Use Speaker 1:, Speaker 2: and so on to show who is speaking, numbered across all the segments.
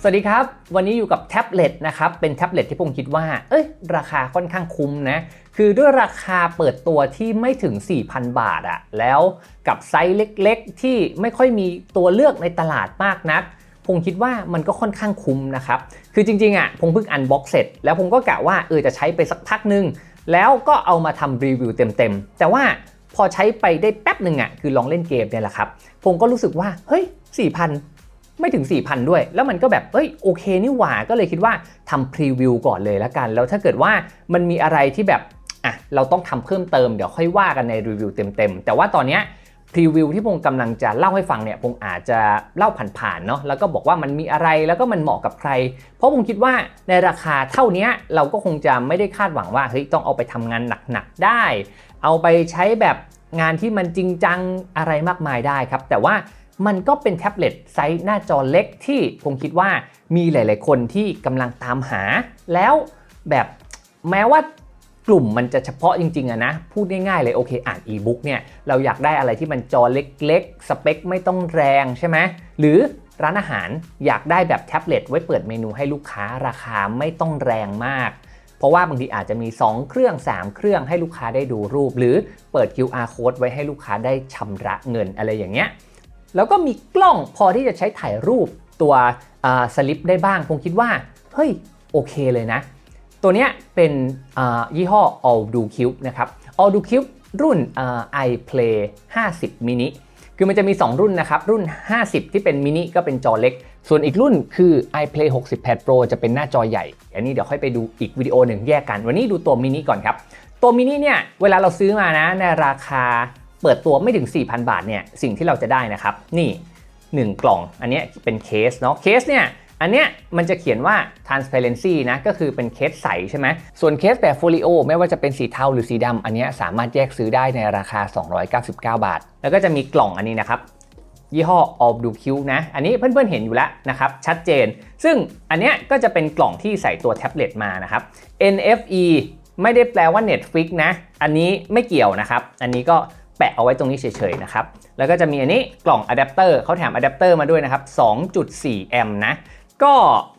Speaker 1: สวัสดีครับ วันนี้อยู่กับแท็บเล็ตนะครับ เป็นแท็บเล็ตที่ผมคิดว่า เอ้ย ราคาค่อนข้างคุ้มนะ คือด้วยราคาเปิดตัวที่ไม่ถึง 4,000 บาทอะแล้วกับไซส์เล็กๆ ที่ไม่ค่อยมีตัวเลือกในตลาดมากนัก ผมคิดว่ามันก็ค่อนข้างคุ้มนะครับ คือจริงๆอะผมเพิ่งอันบ็อกเสร็จ แล้วผมก็กะว่าเออจะใช้ไปสักพักหนึง แล้วก็เอามาทำรีวิวเต็มๆ แต่ว่าพอใช้ไปได้แป๊บหนึ่งอะคือลองเล่นเกมเนี่ยแหละครับ ผมก็รู้สึกว่า เฮ้ย4,000 ไม่ถึง 4,000 ด้วย แล้วมันก็แบบเอ้ยโอเคนี่หว่าก็เลยคิดว่าทำพรีวิวก่อนเลยล้วกัน แล้วถ้าเกิดว่ามันมีอะไรที่แบบอะเราต้องทำเพิ่มเติมเดี๋ยวค่อยว่ากันในรีวิวเต็มๆ แต่ว่าตอนเนี้ยพรีวิวที่พงกำลังจะเล่าให้ฟังเนี่ยพงอาจจะเล่าผ่านๆเนาะแล้วก็บอกว่ามันมีอะไรแล้วก็มันเหมาะกับใคร เพราะผมคิดว่าในราคาเท่านี้เราก็คงจะไม่ได้คาดหวังว่าเฮ้ยต้องเอาไปทำงานหนักๆได้ เอาไปใช้แบบงานที่มันจริงจังอะไรมากมายได้ครับ แต่ว่า มันก็เป็นแท็บเล็ตไซส์หน้าจอเล็กที่ผมคิดว่ามีหลาย ๆ คนที่กำลังตามหา แล้วแบบแม้ว่ากลุ่มมันจะเฉพาะจริงๆอะนะ พูดง่ายๆเลยโอเคอ่านอีบุ๊กเนี่ยเราอยากได้อะไรที่มันจอเล็กๆ สเปคไม่ต้องแรงใช่ไหมหรือร้านอาหารอยากได้แบบแท็บเล็ตไว้เปิดเมนูให้ลูกค้าราคาไม่ต้องแรงมาก เพราะว่าบางทีอาจจะมี 2 เครื่อง 3 เครื่องให้ลูกค้าได้ดูรูป หรือเปิด QR code ไว้ให้ลูกค้าได้ชำระเงินอะไรอย่างเงี้ย แล้วก็มีกล้องพอที่จะใช้ถ่ายรูปตัวสลิปได้บ้าง ผมคิดว่าเฮ้ยโอเคเลยนะ ตัวเนี้ยเป็นยี่ห้อ All Do Cube นะครับ All Do Cube รุ่น iPlay 50 mini คือมันจะมี 2 รุ่นนะครับ รุ่น 50 ที่เป็นมินิก็เป็นจอเล็ก ส่วนอีกรุ่นคือ iPlay 68 Pro จะเป็นหน้าจอใหญ่ อันนี้เดี๋ยวค่อยไปดูอีกวิดีโอหนึ่งแยกกัน วันนี้ดูตัวมินิก่อนครับ ตัวมินิเนี่ยเวลาเราซื้อมานะในราคา เปิดตัวไม่ถึง 4,000 บาทเนี่ยสิ่งที่เราจะได้นะครับ นี่ 1 กล่องอันนี้เป็นเคสเนาะเคสเนี่ยอันเนี้ยมันจะเขียนว่า transparency นะก็คือเป็นเคสใสใช่ไหมส่วนเคสแบบโฟลิโอไม่ว่าจะเป็นสีเทาหรือสีดำอันเนี้ยสามารถแยกซื้อได้ในราคา 299 บาท แล้วก็จะมีกล่องอันนี้นะครับยี่ห้อ All Do Q นะอันนี้เพื่อนๆเห็นอยู่แล้วนะครับชัดเจน ซึ่งอันเนี้ยก็จะเป็นกล่องที่ใส่ตัวแท็บเล็ตมานะครับ NFE ไม่ได้แปลว่า Netflix นะ อันนี้ไม่เกี่ยวนะครับ อันนี้ก็ แปะเอาไว้ตรงนี้เฉยๆนะครับ แล้วก็จะมีอันนี้กล่องอะแดปเตอร์เขาแถมอะแดปเตอร์มาด้วยนะครับ 2.4 แอมป์นะ ก็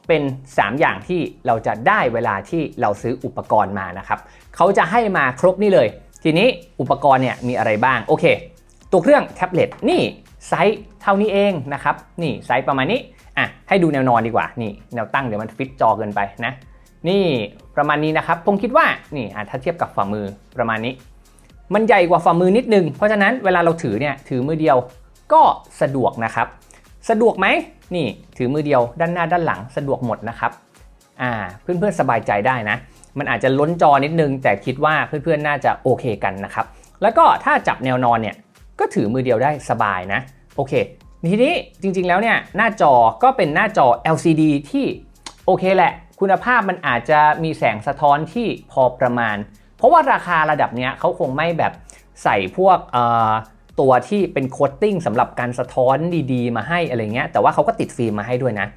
Speaker 1: เป็น 3 อย่างที่เราจะได้เวลาที่เราซื้ออุปกรณ์มานะครับเขาจะให้มาครบนี่เลย ทีนี้อุปกรณ์เนี่ยมีอะไรบ้าง โอเค ตัวเครื่องแท็บเล็ตนี่ไซส์เท่านี้เองนะครับ นี่ไซส์ประมาณนี้ อะ ให้ดูแนวนอนดีกว่า นี่แนวตั้งเดี๋ยวมันฟิตจอเกินไปนะ นี่ประมาณนี้นะครับ ผมคิดว่า นี่อะถ้าเทียบกับฝ่ามือประมาณนี้ มันใหญ่กว่าฝ่ามือนิดนึง เพราะฉะนั้นเวลาเราถือเนี่ยถือมือเดียวก็สะดวกนะครับ สะดวกไหมนี่ถือมือเดียวด้านหน้าด้านหลังสะดวกหมดนะครับอ่าเพื่อนๆสบายใจได้นะ มันอาจจะล้นจอนิดนึง แต่คิดว่าเพื่อนๆน่าจะโอเคกันนะครับ แล้วก็ถ้าจับแนวนอนเนี่ยก็ถือมือเดียวได้สบายนะโอเคทีนี้จริงๆแล้วเนี่ยหน้าจอก็เป็นหน้าจอ LCD ที่โอเคแหละ คุณภาพมันอาจจะมีแสงสะท้อนที่พอประมาณ เพราะว่าราคาระดับเนี้ยเขาคงไม่แบบใส่พวกตัวที่เป็นโคตติ้งสำหรับการสะท้อนดีๆ มาให้อะไรเงี้ยแต่ว่าเขาก็ติดฟิล์มมาให้ด้วยนะ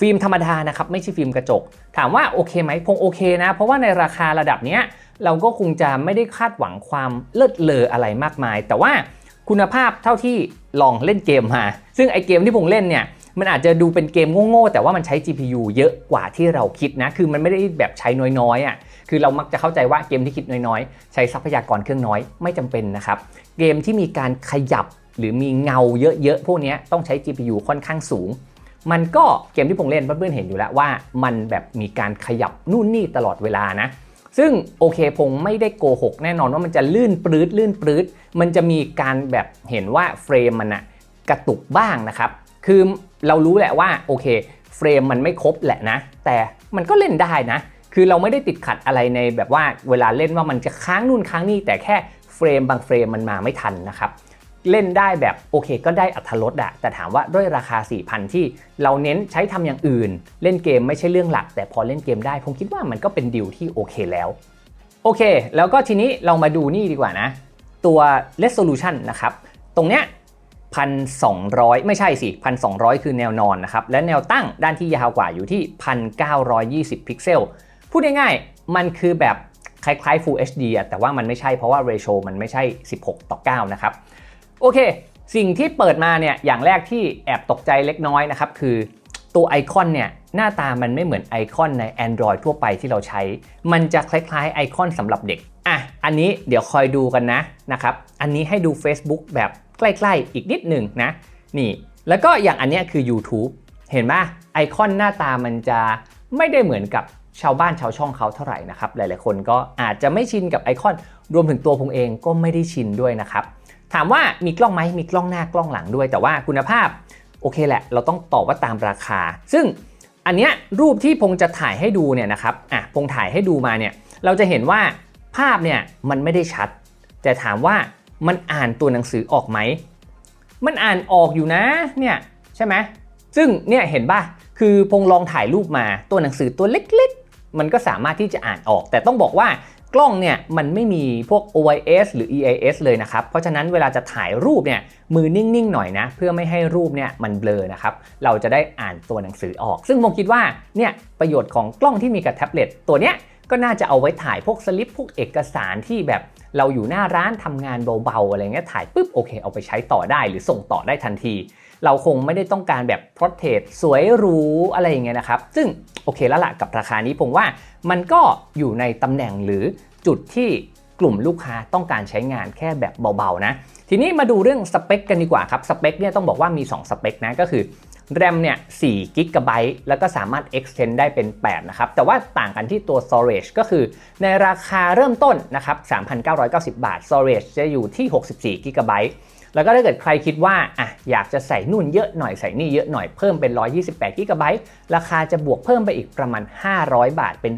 Speaker 1: ฟิล์มธรรมดานะครับไม่ใช่ฟิล์มกระจก ถามว่าโอเคไหมคงโอเคนะ เพราะว่าในราคาระดับเนี้ยเราก็คงจะไม่ได้คาดหวังความเลิศเลออะไรมากมาย แต่ว่าคุณภาพเท่าที่ลองเล่นเกมมา ซึ่งไอเกมที่ผมเล่นเนี่ยมันอาจจะดูเป็นเกมโง่ๆแต่ว่ามันใช้ GPU เยอะกว่าที่เราคิดนะ คือมันไม่ได้แบบใช้น้อยๆอะ คือเรามักจะเข้าใจว่าเกมที่คิดน้อยๆ ใช้ทรัพยากรเครื่องน้อยไม่จำเป็นนะครับ เกมที่มีการขยับหรือมีเงาเยอะๆ พวกนี้ต้องใช้ GPU ค่อนข้างสูง มันก็เกมที่ผมเล่นเพื่อนๆเห็นอยู่แล้วว่า มันแบบมีการขยับนู่นนี่ตลอดเวลานะ ซึ่งโอเคพงไม่ได้โกหกแน่นอนว่ามันจะลื่นปลื้ดลื่นปลื้ดมันจะมีการแบบเห็นว่าเฟรมมันอะกระตุกบ้างนะครับ คือเรารู้แหละว่าโอเคเฟรมมันไม่ครบแหละนะ แต่มันก็เล่นได้นะ คือเราไม่ได้ติดขัดอะไรในแบบว่าเวลาเล่นว่ามันจะค้างนู่นค้างนี่แต่แค่เฟรมบางเฟรมมันมาไม่ทันนะครับเล่นได้แบบโอเคก็ได้อัธรสอะแต่ถามว่าด้วยราคา 4,000 ที่เราเน้นใช้ทำอย่างอื่น เล่นเกมไม่ใช่เรื่องหลัก แต่พอเล่นเกมได้ผมคิดว่ามันก็เป็นดีลที่โอเคแล้ว โอเค แล้วก็ทีนี้เรามาดูนี่ดีกว่านะ ตัว resolution นะครับ ตรงเนี้ย1,200 ไม่ใช่สิ 1,200 คือแนวนอนนะครับ และแนวตั้งด้านที่ยาวกว่าอยู่ที่ 1,920 พิกเซล พูดง่ายๆ มันคือแบบคล้ายๆ Full HD อะแต่ว่ามันไม่ใช่เพราะว่า ratio มันไม่ใช่ 16 ต่อ 9 นะครับ โอเค สิ่งที่เปิดมาเนี่ยอย่างแรกที่แอบตกใจเล็กน้อยนะครับ คือตัวไอคอนเนี่ยหน้าตามันไม่เหมือนไอคอนใน Android ทั่วไปที่เราใช้ มันจะคล้ายๆไอคอนสำหรับเด็ก อะ อันนี้เดี๋ยวคอยดูกันนะนะครับ อันนี้ให้ดู Facebook แบบใกล้ๆ อีกนิดหนึ่งนะ นี่ แล้วก็อย่างอันนี้คือ YouTube เห็นไหมไอคอนหน้าตามันจะไม่ได้เหมือนกับ ชาวบ้านชาวช่องเขาเท่าไหร่นะครับ หลายๆคนก็อาจจะไม่ชินกับไอคอนรวมถึงตัวผมเองก็ไม่ได้ชินด้วยนะครับถามว่ามีกล้องไหมมีกล้องหน้ากล้องหลังด้วย แต่ว่าคุณภาพโอเคแหละ เราต้องตอบว่าตามราคา ซึ่งอันเนี้ยรูปที่พงจะถ่ายให้ดูเนี่ยนะครับอะพงถ่ายให้ดูมาเนี่ยเราจะเห็นว่าภาพเนี่ยมันไม่ได้ชัด แต่ถามว่ามันอ่านตัวหนังสือออกไหมมันอ่านออกอยู่นะเนี่ยใช่ไหมซึ่งเนี่ยเห็นป่ะคือพงลองถ่ายรูปมาตัวหนังสือตัวเล็ก มันก็สามารถที่จะอ่านออก แต่ต้องบอกว่ากล้องเนี่ยมันไม่มีพวก OIS หรือ EIS เลยนะครับ เพราะฉะนั้นเวลาจะถ่ายรูปเนี่ยมือนิ่งๆหน่อยนะ เพื่อไม่ให้รูปเนี่ยมันเบลอนะครับ เราจะได้อ่านตัวหนังสือออก ซึ่งผมคิดว่าเนี่ยประโยชน์ของกล้องที่มีกับแท็บเล็ตตัวเนี้ยก็น่าจะเอาไว้ถ่ายพวกสลิปพวกเอกสารที่แบบเราอยู่หน้าร้านทำงานเบาๆอะไรเงี้ยถ่ายปุ๊บโอเคเอาไปใช้ต่อได้หรือส่งต่อได้ทันที เราคงไม่ได้ต้องการแบบพรอเทรตสวยหรูอะไรอย่างเงี้ยนะครับ ซึ่งโอเคแล้วล่ะกับราคานี้ผมว่ามันก็อยู่ในตำแหน่งหรือจุดที่กลุ่มลูกค้าต้องการใช้งานแค่แบบเบาๆนะ ทีนี้มาดูเรื่องสเปคกันดีกว่าครับ สเปคเนี่ยต้องบอกว่ามี 2 สเปคนะก็คือ RAM เนี่ย4 g b แล้วก็สามารถ extend ได้เป็น 8 นะครับ แต่ว่าต่างกันที่ตัว storage ก็คือในราคาเริ่มต้นนะครับ 3,990 บาท storage จะอยู่ที่ 64 g b แล้วก็ถ้าเกิดใครคิดว่าอะอยากจะใส่นู่นเยอะหน่อยใส่นี่เยอะหน่อยเพิ่มเป็น 128 g b ราคาจะบวกเพิ่มไปอีกประมาณ 500 บาทเป็น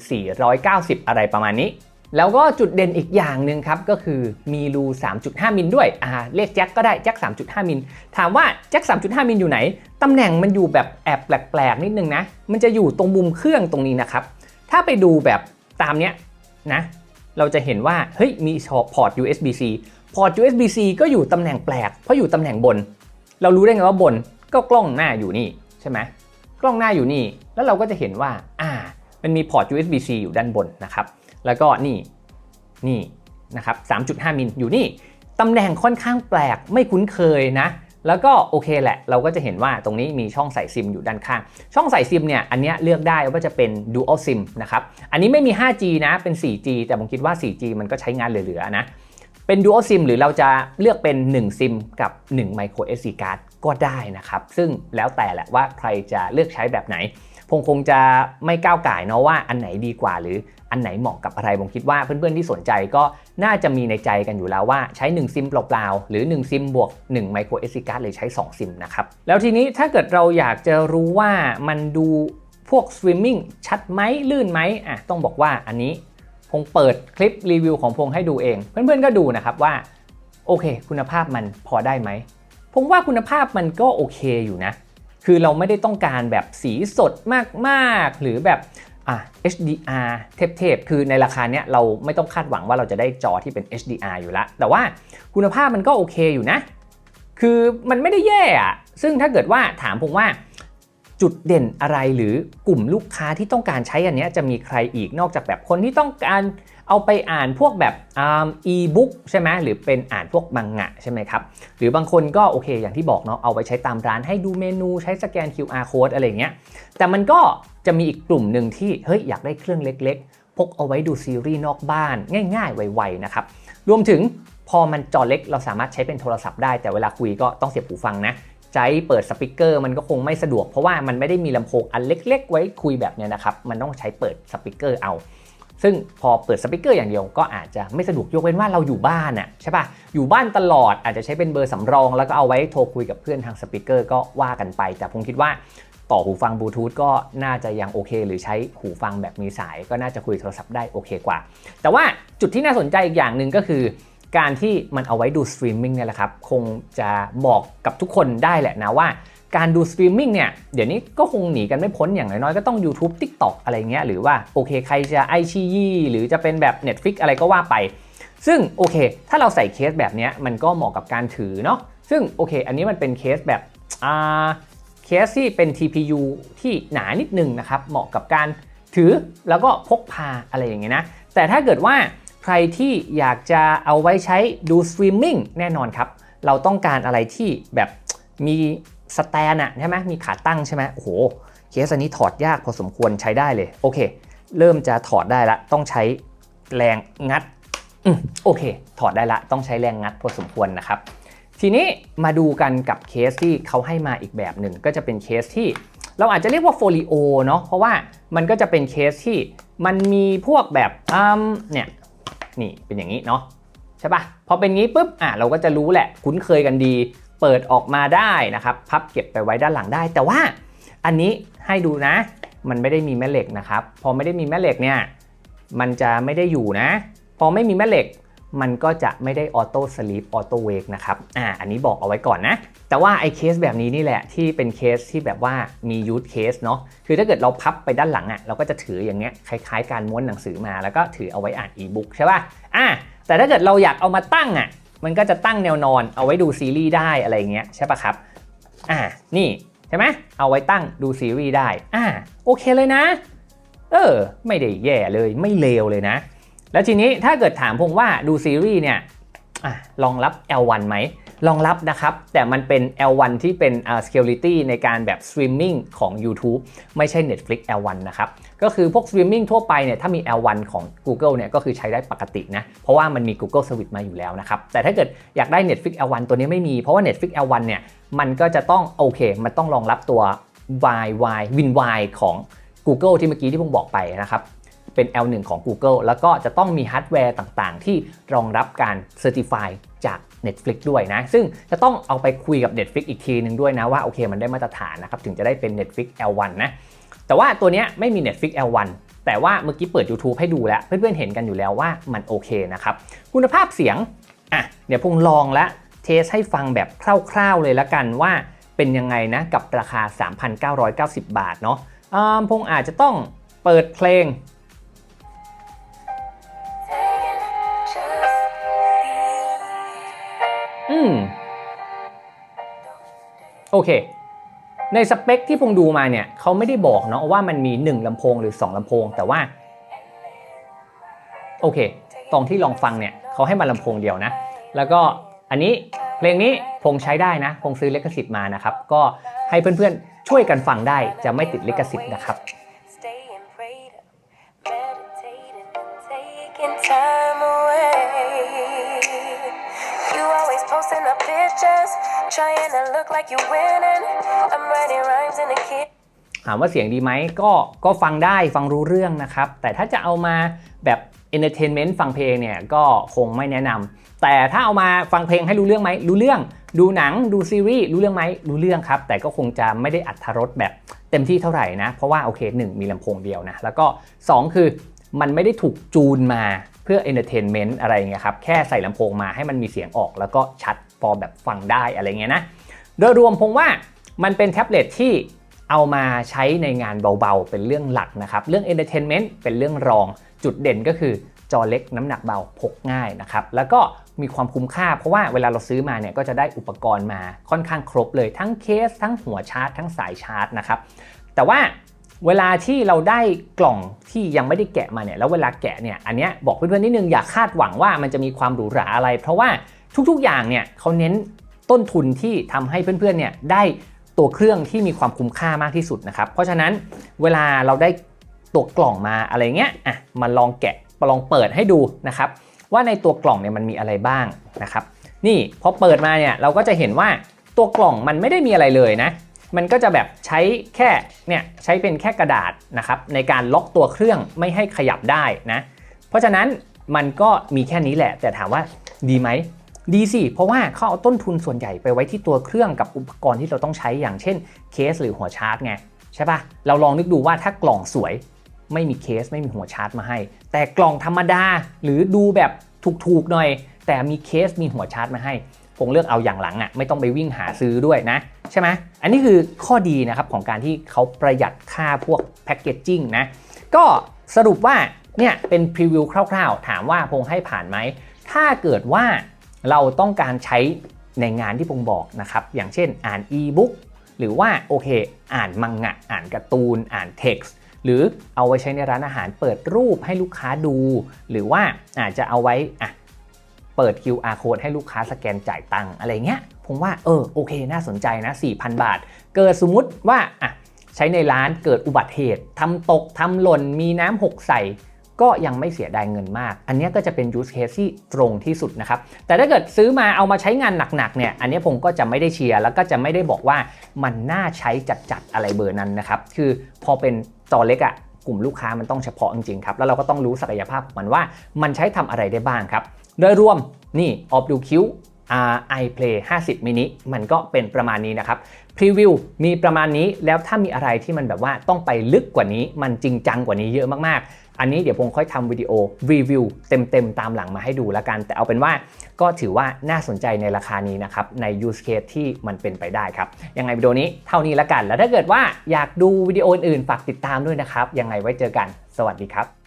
Speaker 1: 4,490 อะไรประมาณนี้ แล้วก็จุดเด่นอีกอย่างหนึ่งครับก็คือมีรู 3.5 มิลด้วยอ่าเรียกแจ็คก็ได้แจ็ค 3.5 มิล ถามว่าแจ็ค 3.5 มิลอยู่ไหน ตำแหน่งมันอยู่แบบแอบแปลกๆนิดนึงนะ มันจะอยู่ตรงมุมเครื่องตรงนี้นะครับ ถ้าไปดูแบบตามเนี้ยนะ เราจะเห็นว่าเฮ้ยมีพอร์ต USB-C พอร์ต USB-C ก็อยู่ตำแหน่งแปลก เพราะอยู่ตำแหน่งบน เรารู้ได้ไงว่าบนก็กล้องหน้าอยู่นี่ใช่ไหมกล้องหน้าอยู่นี่ แล้วเราก็จะเห็นว่า อ่า มันมีพอร์ต USB-C อยู่ด้านบนนะครับ แล้วก็นี่ นี่นะครับ 3.5 มิลอยู่นี่ ตำแหน่งค่อนข้างแปลก ไม่คุ้นเคยนะ แล้วก็โอเคแหละ เราก็จะเห็นว่าตรงนี้มีช่องใส่ซิมอยู่ด้านข้าง ช่องใส่ซิมเนี่ย อันนี้เลือกได้ว่าจะเป็น Dual SIM นะครับ อันนี้ไม่มี 5G นะ เป็น 4G แต่ผมคิดว่า 4G มันก็ใช้งานเหลือๆนะ เป็น Dual SIM หรือเราจะเลือกเป็น 1 SIM กับ 1 Micro SD card ก็ได้นะครับ ซึ่งแล้วแต่แหละว่าใครจะเลือกใช้แบบไหนคงคงจะไม่ก้าวไก่เนาะว่าอันไหนดีกว่า หรืออันไหนเหมาะกับอะไรผมคิดว่าเพื่อนๆที่สนใจก็น่าจะมีในใจกันอยู่แล้วว่าใช้ 1 ซิมเปล่าๆ หรือ 1 ซิมบวก1 micro SD card หรือใช้ 2 ซิมนะครับ แล้วทีนี้ถ้าเกิดเราอยากจะรู้ว่ามันดูพวกสตรีมมิ่งชัดไหมลื่นไหมอะต้องบอกว่าอันนี้ พงเปิดคลิปรีวิวของพงให้ดูเอง เพื่อนๆก็ดูนะครับว่าโอเค คุณภาพมันพอได้ไหมผมว่าคุณภาพมันก็โอเคอยู่นะ คือเราไม่ได้ต้องการแบบสีสดมากๆ หรือแบบอะ HDR เทพๆ คือในราคาเนี้ยเราไม่ต้องคาดหวังว่าเราจะได้จอที่เป็น HDR อยู่ล้วแต่ว่าคุณภาพมันก็โอเคอยู่นะ คือมันไม่ได้แย่อะซึ่งถ้าเกิดว่าถามผมว่า จุดเด่นอะไรหรือกลุ่มลูกค้าที่ต้องการใช้อันนี้จะมีใครอีกนอกจากแบบคนที่ต้องการเอาไปอ่านพวกแบบอีบุ๊กใช่ไหมหรือเป็นอ่านพวกมังงะใช่ไหมครับ หรือบางคนก็โอเคอย่างที่บอกเนาะเอาไปใช้ตามร้านให้ดูเมนูใช้สแกน QR code อะไรเงี้ยแต่มันก็จะมีอีกกลุ่มหนึ่งที่เฮ้ยอยากได้เครื่องเล็กๆ พกเอาไว้ดูซีรีส์นอกบ้านง่ายๆ ไวๆนะครับรวมถึงพอมันจอเล็กเราสามารถใช้เป็นโทรศัพท์ได้แต่เวลาคุยก็ต้องเสียบหูฟังนะ ใจเปิดสปีกเกอร์มันก็คงไม่สะดวก เพราะว่ามันไม่ได้มีลำโพงอันเล็ก ๆ ไว้คุยแบบเนี้ยนะครับ มันต้องใช้เปิดสปีกเกอร์เอา ซึ่งพอเปิดสปีกเกอร์อย่างเดียวก็อาจจะไม่สะดวกยกเว้นว่าเราอยู่บ้านอะใช่ปะอยู่บ้านตลอดอาจจะใช้เป็นเบอร์สำรอง แล้วก็เอาไว้โทรคุยกับเพื่อนทางสปีกเกอร์ก็ว่ากันไป แต่ผมคิดว่าต่อหูฟังบลูทูธก็น่าจะยังโอเค หรือใช้หูฟังแบบมีสาย ก็น่าจะคุยโทรศัพท์ได้โอเคกว่า แต่ว่าจุดที่น่าสนใจอีกอย่างหนึ่งก็คือ การที่มันเอาไว้ดูสตรีมมิ่งเนี่ยแหละครับคงจะบอกกับทุกคนได้แหละนะว่าการดูสตรีมมิ่งเนี่ยเดี๋ยวนี้ก็คงหนีกันไม่พ้นอย่างน้อยๆก็ต้อง YouTube TikTok อะไรเงี้ยหรือว่าโอเคใครจะไอชียี่หรือจะเป็นแบบ Netflix อะไรก็ว่าไป ซึ่งโอเค ถ้าเราใส่เคสแบบนี้มันก็เหมาะกับการถือเนาะซึ่งโอเค อันนี้มันเป็นเคสแบบอ่าเคสที่เป็น TPU ที่หนานิดนึงนะครับเหมาะกับการถือแล้วก็พกพาอะไรอย่างเงี้ยนะแต่ถ้าเกิดว่า ใครที่อยากจะเอาไว้ใช้ดูสตรีมมิ่งแน่นอนครับ เราต้องการอะไรที่แบบมีสแตนอะใช่ไหมมีขาตั้งใช่ไหมโอ้โห เคสอันนี้ถอดยากพอสมควรใช้ได้เลย โอเค เริ่มจะถอดได้ละ ต้องใช้แรงงัดอโอเค ถอดได้ละ ต้องใช้แรงงัดพอสมควรนะครับ ทีนี้มาดูกันกับเคสที่เขาให้มาอีกแบบหนึ่ง ก็จะเป็นเคสที่ เราอาจจะเรียกว่าโฟลิโอเนาะ เพราะว่ามันก็จะเป็นเคสที่มันมีพวกแบบเนี่ย นี่เป็นอย่างนี้เนาะใช่ปะพอเป็นงี้ปุ๊บอะเราก็จะรู้แหละ คุ้นเคยกันดี เปิดออกมาได้นะครับ พับเก็บไปไว้ด้านหลังได้ แต่ว่าอันนี้ให้ดูนะ มันไม่ได้มีแม่เหล็กนะครับ พอไม่ได้มีแม่เหล็กเนี่ย มันจะไม่ได้อยู่นะ พอไม่มีแม่เหล็ก มันก็จะไม่ได้ออโต้สลีปออโต้เวกนะครับ อ่า อันนี้บอกเอาไว้ก่อนนะ แต่ว่าไอ้เคสแบบนี้นี่แหละที่เป็นเคสที่แบบว่ามียูทเคสเนาะคือถ้าเกิดเราพับไปด้านหลังอะ่ะเราก็จะถืออย่างเงี้ยคล้ายๆ การม้วนหนังสือมาแล้วก็ถือเอาไว้อ่านอีบุ๊กใช่ป่ะอ่าแต่ถ้าเกิดเราอยากเอามาตั้งอะ่ะมันก็จะตั้งแนวนอนเอาไว้ดูซีรีส์ได้อะไรเงี้ยใช่ป่ะครับอ่านี่ใช่ไหมเอาไว้ตั้งดูซีรีส์ได้อ่าโอเคเลยนะ เออ ไม่ได้แย่เลยไม่เลวเลยนะ แล้วทีนี้ถ้าเกิดถามผมว่าดูซีรีส์เนี่ยอะรองรับ L1 ไหม รองรับนะครับ แต่มันเป็น L1 ที่เป็น uh, security ในการแบบ streaming ของ YouTube ไม่ใช่ Netflix L1 นะครับ ก็คือพวก streaming ทั่วไปเนี่ยถ้ามี L1 ของ Google เนี่ยก็คือใช้ได้ปกตินะ เพราะว่ามันมี Google Service มาอยู่แล้วนะครับ แต่ถ้าเกิดอยากได้ Netflix L1 ตัวนี้ไม่มี เพราะว่า Netflix L1 เนี่ยมันก็จะต้องโอเค มันต้องรองรับตัว YY WinY ของ Google ที่เมื่อกี้ที่ผมบอกไปนะครับเป็น L1 ของ Google แล้วก็จะต้องมีฮาร์ดแวร์ต่างๆ ที่รองรับการ Certify จาก Netflix ด้วยนะ ซึ่งจะต้องเอาไปคุยกับ Netflix อีกทีหนึ่งด้วยนะว่าโอเคมันได้มาตรฐานนะครับถึงจะได้เป็น Netflix L1 นะแต่ว่าตัวนี้ไม่มี Netflix L1 แต่ว่าเมื่อกี้เปิด YouTube ให้ดูแล้วเพื่อนๆเห็นกันอยู่แล้วว่ามันโอเคนะครับคุณภาพเสียงอะเดี๋ยวพงลองและเทสให้ฟังแบบคร่าวๆเลยละกันว่าเป็นยังไงนะกับราคา 3,990 บาทเนาะอ่าพงอาจจะต้องเปิดเพลง โอเค ในสเปคที่พงดูมาเนี่ยเขาไม่ได้บอกเนาะว่ามันมี 1ลำโพงหรือ 2ลำโพง แต่ว่า โอเค ตรงที่ลองฟังเนี่ยเขาให้มาลำโพงเดียวนะ แล้วก็อันนี้เพลงนี้พงใช้ได้นะพงซื้อลิขสิทธิ์มานะครับ ก็ให้เพื่อนๆช่วยกันฟังได้จะไม่ติดลิขสิทธิ์นะครับ
Speaker 2: time away. You always posting up pictures, trying to look like you're winning. I'm writing rhymes in the kid.
Speaker 1: ถามว่าเสียงดีไหมก็ก็ฟังได้ฟังรู้เรื่องนะครับ แต่ถ้าจะเอามาแบบ entertainment ฟังเพลงเนี่ยก็คงไม่แนะนำแต่ถ้าเอามาฟังเพลงให้รู้เรื่องไหมรู้เรื่อง ดูหนังดูซีรีส์รู้เรื่องไหมรู้เรื่องครับ แต่ก็คงจะไม่ได้อัธรสแบบเต็มที่เท่าไหร่นะ เพราะว่าโอเคหนึ่งมีลำโพงเดียวนะ แล้วก็ 2 คือมันไม่ได้ถูกจูนมาเพื่อ entertainment อะไรเงี้ยครับ แค่ใส่ลำโพงมาให้มันมีเสียงออกแล้วก็ชัด พอแบบฟังได้อะไรเงี้ยนะ โดยรวมผมว่ามันเป็นแท็บเล็ตที่เอามาใช้ในงานเบาๆ เป็นเรื่องหลักนะครับ เรื่อง Entertainment เป็นเรื่องรอง จุดเด่นก็คือจอเล็กน้ำหนักเบาพกง่ายนะครับ แล้วก็มีความคุ้มค่าเพราะว่าเวลาเราซื้อมาเนี่ยก็จะได้อุปกรณ์มาค่อนข้างครบเลยทั้งเคส ทั้งหัวชาร์จ ทั้งสายชาร์จนะครับ แต่ว่า เวลาที่เราได้กล่องที่ยังไม่ได้แกะมาเนี่ยแล้วเวลาแกะเนี่ยอันเนี้ยบอกเพื่อนๆนิดนึงอย่าคาดหวังว่ามันจะมีความหรูหราอะไร เพราะว่าทุกๆอย่างเนี่ยเขาเน้นต้นทุนที่ทำให้เพื่อนๆเนี่ยได้ตัวเครื่องที่มีความคุ้มค่ามากที่สุดนะครับเพราะฉะนั้นเวลาเราได้ตัวกล่องมาอะไรเงี้ยอะมาลองแกะมาลองเปิดให้ดูนะครับว่าในตัวกล่องเนี่ยมันมีอะไรบ้างนะครับนี่พอเปิดมาเนี่ยเราก็จะเห็นว่าตัวกล่องมันไม่ได้มีอะไรเลยนะ มันก็จะแบบใช้แค่เนี่ยใช้เป็นแค่กระดาษนะครับในการล็อกตัวเครื่องไม่ให้ขยับได้นะเพราะฉะนั้นมันก็มีแค่นี้แหละ แต่ถามว่าดีไหมดีสิ เพราะว่าเขาเอาต้นทุนส่วนใหญ่ไปไว้ที่ตัวเครื่องกับอุปกรณ์ที่เราต้องใช้อย่างเช่นเคสหรือหัวชาร์จไงใช่ปะเราลองนึกดูว่าถ้ากล่องสวยไม่มีเคสไม่มีหัวชาร์จมาให้ แต่กล่องธรรมดาหรือดูแบบถูกๆหน่อย แต่มีเคสมีหัวชาร์จมาให้ คงเลือกเอาอย่างหลังอะ่ะไม่ต้องไปวิ่งหาซื้อด้วยนะ ใช่ไหมอันนี้คือข้อดีนะครับของการที่เขาประหยัดค่าพวกแพคเกจจิ้งนะก็สรุปว่าเนี่ยเป็นพรีวิวคร่าวๆ ถามว่าพงให้ผ่านไหม ถ้าเกิดว่าเราต้องการใช้ในงานที่พงบอกนะครับ อย่างเช่นอ่านอีบุ๊กหรือว่าโอเค อ่านมังงะ อ่านการ์ตูน อ่านเท็กซ์หรือเอาไว้ใช้ในร้านอาหารเปิดรูปให้ลูกค้าดู หรือว่าอาจจะเอาไว้อะ เปิด QR code ให้ลูกค้าสแกนจ่ายตังค์อะไรเงี้ย ผมว่าเออโอเคน่าสนใจนะ 4,000 บาท เกิดสมมุติว่าอะใช้ในร้านเกิดอุบัติเหตุทำตกทำหล่นมีน้ำหกใส่ก็ยังไม่เสียดายเงินมาก อันนี้ก็จะเป็น use case ที่ตรงที่สุดนะครับ แต่ถ้าเกิดซื้อมาเอามาใช้งานหนักๆเนี่ย อันนี้ผมก็จะไม่ได้เชียร์ แล้วก็จะไม่ได้บอกว่ามันน่าใช้จัดๆอะไรเบอร์นั้นนะครับ คือพอเป็นจอเล็กอะ ลุ่มลูกค้ามันต้องเฉพาะจริงๆครับ แล้วเราก็ต้องรู้ศักยภาพของมันว่า มันใช้ทำอะไรได้บ้างครับ โดยรวมนี่ออฟดูคิว iPlay 50 mini มันก็เป็นประมาณนี้นะครับพรีวิวมีประมาณนี้แล้วถ้ามีอะไรที่มันแบบว่าต้องไปลึกกว่านี้ มันจริงจังกว่านี้เยอะมากๆ อันนี้เดี๋ยวผมค่อยทำวิดีโอรีวิวเต็มๆ ตามหลังมาให้ดูแล้วกัน แต่เอาเป็นว่าก็ถือว่าน่าสนใจในราคานี้นะครับ ใน use case ที่มันเป็นไปได้ครับ ยังไงวิดีโอนี้เท่านี้แล้วกัน แล้วถ้าเกิดว่าอยากดูวิดีโออื่นๆฝากติดตามด้วยนะครับยังไงไว้เจอกัน สวัสดีครับ